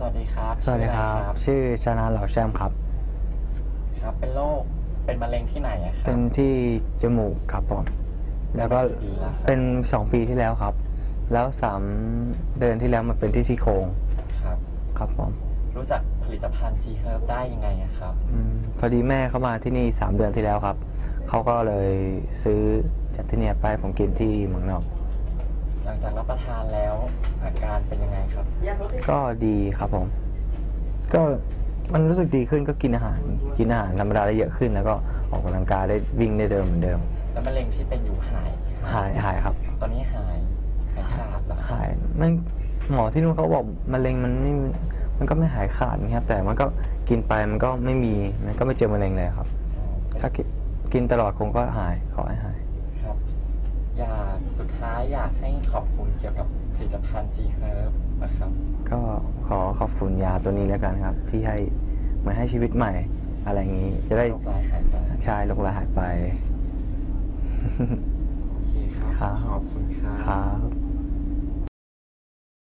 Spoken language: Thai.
สวัสดีครับสวัสดีครับ ชื่ออะไชื่อชนะเหล่าแชมป์ครับ ครับ เป็นโรคเป็นมะเร็งที่ไหนอะครัเป็บนที่จมูกครับผม แล้วก็เป็นมากี่ปีแล้วครับเป็นสองปีที่แล้วครับ แล้วสามเดือนที่แล้วมันเป็นที่ซี่โครงครับ ครับผมรู้จักผลิตภัณฑ์ G Herb ได้ยังไงอะครับ อมพอดีแม่เขามาที่นี่สามเดือนที่แล้วครับ เขาก็เลยซื้อจากที่เนี่ยไปให้ผมกินที่เมืองนอก หลังจากรับประทานแล้ว อาการเป็นยังไงครับ ก็ดีครับผม ก็มันรู้สึกดีขึ้นก็กินอาหาร กินอาหารธรรมดาได้เยอะขึ้น แล้วก็ออกกำลังกายได้วิ่งได้เดิมเหมือนเดิม แล้วมะเร็งที่เป็นอยู่หายหายหายครับ ตอนนี้หายหายขาดแล้วครับหายมันหมอที่นู่นเขาบอกมะเร็งมันไม่มันก็ไม่หายขาดนะครับแต่มันก็กินไปมันก็ไม่มีมันก็ไม่เจอมะเร็งเลยครับอ๋อถ้ากินกินตลอดคงก็หายขอให้หายครับอยากสุดท้ายอยากให้ขอบคุณเกี่ยวกับผลิตภัณฑ์ G Herb นะครับก็ขอขอบคุณยาตัวนี้แล้วกันครับ ที่ให้เหมือนให้ชีวิตใหม่ อะไรอย่างนี้ จะได้โรคร้ายหายไปชายโรคร้ายหายไป โอเคครับครับขอบคุณครับ ครับ